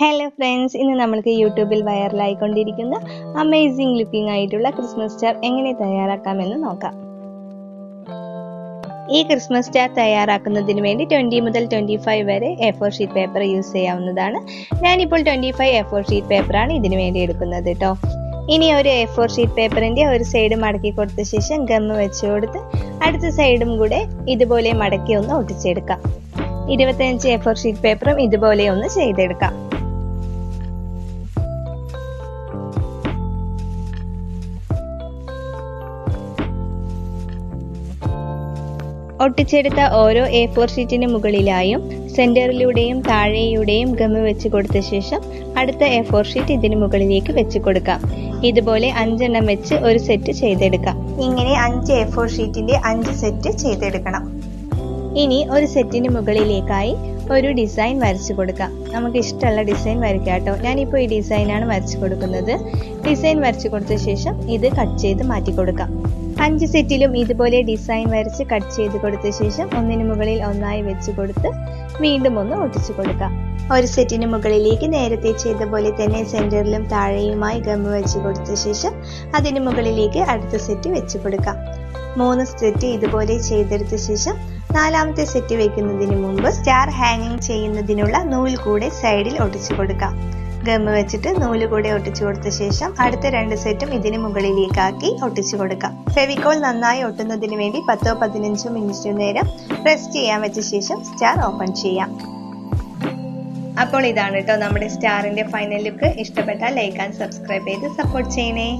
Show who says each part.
Speaker 1: Hello friends ഇന്ന് നമ്മൾക്ക് യൂട്യൂബിൽ വൈറലായിക്കൊണ്ടിരിക്കുന്ന അമേസിംഗ് ലുക്കിംഗ് ആയിട്ടുള്ള ക്രിസ്മസ് സ്റ്റാർ എങ്ങനെ തയ്യാറാക്കാമെന്ന് നോക്കാം. ഈ ക്രിസ്മസ് സ്റ്റാർ തയ്യാറാക്കുന്നതിന് വേണ്ടി ട്വന്റി മുതൽ ട്വന്റി ഫൈവ് വരെ A four sheet paper use ചെയ്യാവുന്നതാണ്. ഞാനിപ്പോൾ twenty five A four sheet പേപ്പറാണ് ഇതിന് വേണ്ടി എടുക്കുന്നത് കേട്ടോ ഇനി ഒരു എ ഫോർ ഷീറ്റ് പേപ്പറിന്റെ ഒരു സൈഡ് മടക്കി കൊടുത്ത ശേഷം ഗമ്മ് വെച്ച് കൊടുത്ത് അടുത്ത സൈഡും കൂടെ ഇതുപോലെ മടക്കി ഒന്ന് ഒട്ടിച്ചെടുക്കാം. ഇരുപത്തഞ്ച് എ ഫോർ ഷീറ്റ് പേപ്പറും ഇതുപോലെ ഒന്ന് ചെയ്തെടുക്കാം. ഒട്ടിച്ചെടുത്ത ഓരോ എ ഫോർ ഷീറ്റിന് മുകളിലായും സെന്ററിലൂടെയും താഴെയുടെയും ഗമ വെച്ച് കൊടുത്ത ശേഷം അടുത്ത എ ഫോർ ഷീറ്റ് ഇതിന് മുകളിലേക്ക് വെച്ച് കൊടുക്കാം. ഇതുപോലെ അഞ്ചെണ്ണം വെച്ച് ഒരു സെറ്റ് ചെയ്തെടുക്കാം. ഇങ്ങനെ അഞ്ച് എ ഫോർ ഷീറ്റിന്റെ അഞ്ച് സെറ്റ് ചെയ്തെടുക്കണം. ഇനി ഒരു സെറ്റിന് മുകളിലേക്കായി ഒരു ഡിസൈൻ വരച്ചു കൊടുക്കാം. നമുക്ക് ഇഷ്ടമുള്ള ഡിസൈൻ വരയ്ക്കാം കേട്ടോ. ഞാനിപ്പോൾ ഈ ഡിസൈനാണ് വരച്ചു കൊടുക്കുന്നത്. ഡിസൈൻ വരച്ചു കൊടുത്ത ശേഷം ഇത് കട്ട് ചെയ്ത് മാറ്റി കൊടുക്കാം. അഞ്ച് സെറ്റിലും ഇതുപോലെ ഡിസൈൻ വരച്ച് കട്ട് ചെയ്ത് കൊടുത്ത ശേഷം ഒന്നിനു മുകളിൽ ഒന്നായി വെച്ച് കൊടുത്ത് വീണ്ടും ഒന്ന് ഒട്ടിച്ചു കൊടുക്കാം. ഒരു സെറ്റിന് മുകളിലേക്ക് നേരത്തെ ചെയ്ത പോലെ തന്നെ സെന്ററിലും താഴെയുമായി ഗമ്മ് വെച്ച് കൊടുത്ത ശേഷം അതിന് മുകളിലേക്ക് അടുത്ത സെറ്റ് വെച്ച് കൊടുക്കാം. മൂന്ന് സെറ്റ് ഇതുപോലെ ചെയ്തെടുത്ത ശേഷം നാലാമത്തെ സെറ്റ് വെക്കുന്നതിന് മുമ്പ് സ്റ്റാർ ഹാങ്ങിങ് ചെയ്യുന്നതിനുള്ള നൂൽ കൂടെ സൈഡിൽ ഒട്ടിച്ചു കൊടുക്കാം. ഗമ്മ് വെച്ചിട്ട് നൂൽ കൂടെ ഒട്ടിച്ചു കൊടുത്ത ശേഷം അടുത്ത രണ്ട് സെറ്റും ഇതിന് മുകളിലേക്കാക്കി ഒട്ടിച്ചു കൊടുക്കാം. ഫെവിക്കോൾ നന്നായി ഒട്ടുന്നതിന് വേണ്ടി പത്തോ പതിനഞ്ചോ മിനിറ്റ് നേരം പ്രസ് ചെയ്യാൻ വെച്ച ശേഷം സ്റ്റാർ ഓപ്പൺ ചെയ്യാം. അപ്പോൾ ഇതാണ് കേട്ടോ നമ്മുടെ സ്റ്റാറിന്റെ ഫൈനൽ ലുക്ക് ഇഷ്ടപ്പെട്ടാൽ ലൈക്ക് ആൻഡ് സബ്സ്ക്രൈബ് ചെയ്ത് സപ്പോർട്ട് ചെയ്യണേ.